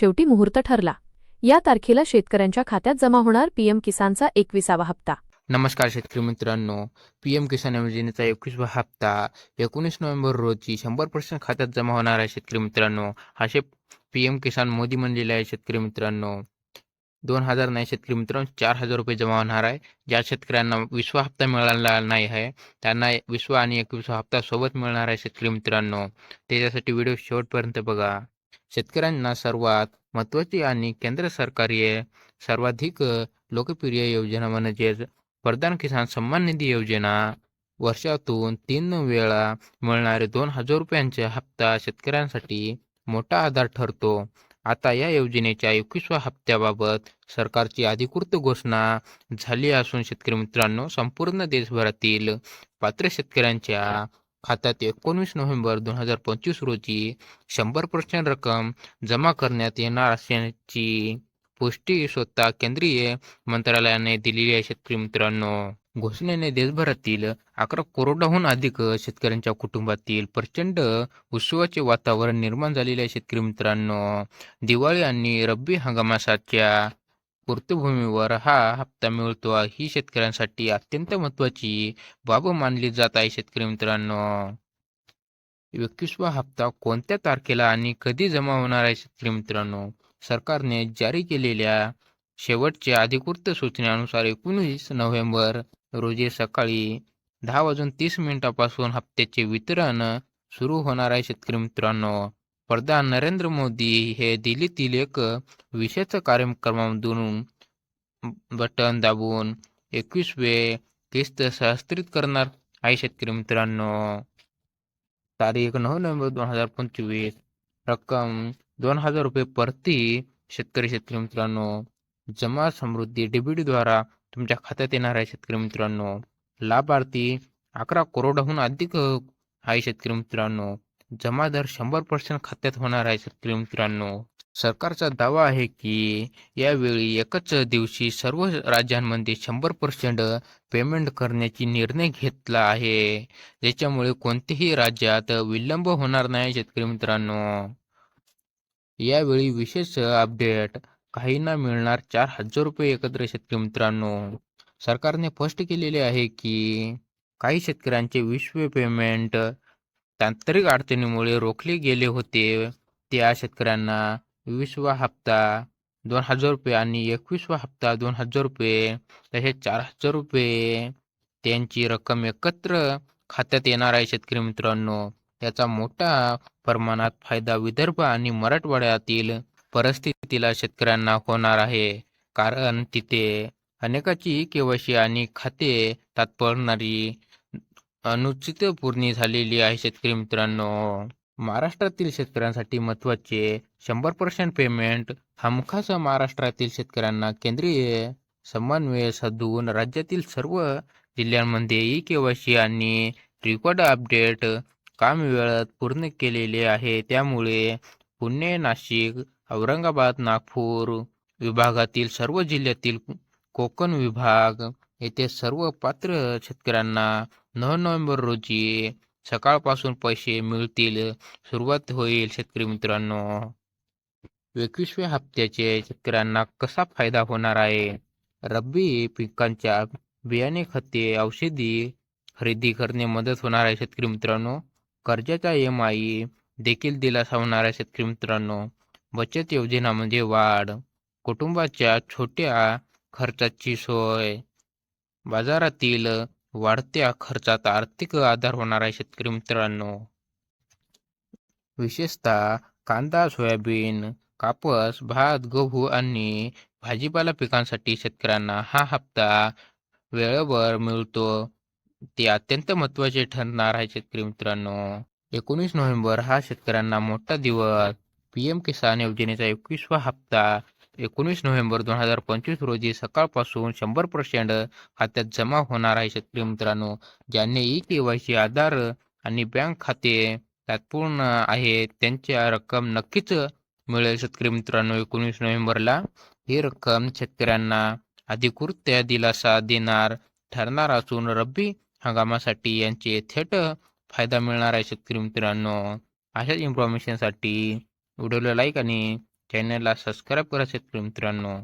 शेवटी मुहूर्त ठरला. या तारखेला शेतकऱ्यांच्या खात्यात जमा होणार पीएम किसानचा एकविसावा हप्ता. नमस्कार शेतकरी मित्रांनो. पी एम किसान योजनेचा एकवीसवा हप्ता एकोणीस नोव्हेंबर रोजी शंभर पर्सेंट खात्यात जमा होणार आहे शेतकरी मित्रांनो. असे PM P M Kisan Modi म्हणलेले आहे शेतकरी मित्रांनो. दोन हजार नाही शेतकरी मित्रांनो चार हजार रुपये जमा होणार आहे. ज्या शेतकऱ्यांना विश्वा हप्ता मिळाला नाही आहे त्यांना विश्वा आणि एकविसवा हप्ता सोबत मिळणार आहे शेतकरी मित्रांनो. त्याच्यासाठी व्हिडिओ शेवटपर्यंत बघा. शेतकऱ्यांना सर्वात महत्त्वाची आणि केंद्र सरकारी सर्वाधिक लोकप्रिय योजना म्हणजेच प्रधान किसान सन्मान निधी योजना. वर्षातून तीन वेळा मिळणारे दोन हजार रुपयांचा हप्ता शेतकऱ्यांसाठी मोठा आधार ठरतो. आता या योजनेच्या एकवीसव्या हप्त्याबाबत सरकारची अधिकृत घोषणा झाली असून शेतकरी मित्रांनो संपूर्ण देशभरातील पात्र शेतकऱ्यांच्या खात्यात एकोणवीस नोव्हेंबर दोन हजार पंचवीस रोजी शंभर पर्सेंट रक्कम जमा करण्यात येणार असल्याची पुष्टी स्वतः केंद्रीय मंत्रालयाने दिलेली आहे. शेतकरी मित्रांनो घोषणेने देशभरातील अकरा करोडाहून अधिक शेतकऱ्यांच्या कुटुंबातील प्रचंड उत्सवाचे वातावरण निर्माण झालेले आहे. शेतकरी मित्रांनो दिवाळी आणि रब्बी हंगामासाच्या पार्श्वभूमीवर हा हप्ता मिळतो. ही शेतकऱ्यांसाठी अत्यंत महत्वाची बाब मानली जात आहे शेतकरी मित्रांनो. एकवीसवा हप्ता कोणत्या तारखेला आणि कधी जमा होणार आहे शेतकरी मित्रांनो? सरकारने जारी केलेल्या शेवटच्या अधिकृत सूचनेनुसार एकोणीस नोव्हेंबर रोजी सकाळी दहा वाजून तीस मिनिटापासून हप्त्याचे वितरण सुरू होणार आहे शेतकरी मित्रांनो. प्रधान नरेंद्र मोदी हे दिल्लीतील एक विशेष कार्यक्रमामधून बटन दाबून एकवीसवे किस्त सहस्त्रित करणार आहे शेतकरी मित्रांनो. तारीख नऊ नोव्हेंबर दोन हजार पंचवीस. रक्कम दोन हजार रुपये प्रति शेतकरी शेतकरी मित्रांनो. जमा समृद्धी DBT द्वारा तुमच्या खात्यात येणार आहे शेतकरी मित्रांनो. लाभार्थी अकरा करोडहून अधिक आहे शेतकरी मित्रांनो. जमा दर शंभर पर्सेंट खात्यात होणार आहे शेतकरी मित्रांनो. सरकारचा दावा आहे की यावेळी एकच दिवशी सर्व राज्यांमध्ये शंभर पर्सेंट पेमेंट करण्याची निर्णय घेतला आहे. ज्याच्यामुळे कोणत्याही राज्यात विलंब होणार नाही शेतकरी मित्रांनो. यावेळी विशेष अपडेट काहींना मिळणार चार हजार रुपये एकत्र शेतकरी मित्रांनो. सरकारने स्पष्ट केलेले आहे की काही शेतकऱ्यांचे विश्व पेमेंट तांत्रिक अडचणीमुळे रोखले गेले होते. त्या शेतकऱ्यांना वीसवा हप्ता दोन हजार रुपये आणि एकवीसवा हप्ता दोन हजार रुपये तसेच चार हजार रुपये त्यांची रक्कम एकत्र खात्यात येणार आहे शेतकरी मित्रांनो. त्याचा मोठा प्रमाणात फायदा विदर्भ आणि मराठवाड्यातील परिस्थितीला शेतकऱ्यांना होणार आहे. कारण तिथे अनेकाची केवायसी आणि खाते तात्परणारी अनुचित पूर्णी झालेली आहे शेतकरी मित्रांनो. महाराष्ट्रातील शेतकऱ्यांसाठी महत्त्वाचे शंभर पर्सेंट पेमेंट हमखास महाराष्ट्रातील शेतकऱ्यांना केंद्रीय समन्वय साधून राज्यातील सर्व जिल्ह्यांमध्ये ई केवायसी आणि रेकॉर्ड अपडेट काम वेळात पूर्ण केलेले आहे. त्यामुळे पुणे नाशिक औरंगाबाद नागपूर विभागातील सर्व जिल्ह्यातील कोकण विभाग येथे सर्व पात्र शेतकऱ्यांना नऊ नोव्हेंबर रोजी सकाळपासून पैसे मिळतील सुरुवात होईल शेतकरी मित्रांनो. एकवीसव्या हप्त्याचे शेतकऱ्यांना कसा फायदा होणार आहे? रब्बी पिकांच्या बियाणे खते औषधी खरेदी करणे मदत होणार आहे शेतकरी मित्रांनो. कर्जाचा एम आय देखील दिलासा होणार आहे शेतकरी मित्रांनो. बचत योजनामध्ये म्हणजे वाढ. कुटुंबाच्या छोट्या खर्चाची सोय. बाजारातील वाढत्या खर्चात आर्थिक आधार होणार आहे शेतकरी मित्रांनो. विशेषतः कांदा सोयाबीन कापूस भात गहू आणि भाजीपाला पिकांसाठी शेतकऱ्यांना हा हप्ता वेळेवर मिळतो. ते अत्यंत महत्त्वाचे ठरणार आहे शेतकरी मित्रांनो. एकोणीस नोव्हेंबर हा शेतकऱ्यांना मोठा दिवस. पी एम किसान योजनेचा एकवीसवा हप्ता एकोणीस नोव्हेंबर दोन हजार पंचवीस रोजी सकाळपासून शंभर पर्सेंट खात्यात जमा होणार आहे शेतकरी मित्रांनो ज्यांनी e K Y C Aadhaar आणि बँक खाते तात्पूर्ण आहे त्यांच्या रक्कम नक्कीच मिळेल शेतकरी मित्रांनो. एकोणीस नोव्हेंबरला ही रक्कम शेतकऱ्यांना अधिकृत दिलासा देणार ठरणार असून रब्बी हंगामासाठी यांचे थेट फायदा मिळणार आहे शेतकरी मित्रांनो. अशाच इन्फॉर्मेशनसाठी व्हिडिओला लाईक आणि चॅनलला सबस्क्राईब करा शेतकरी मित्रांनो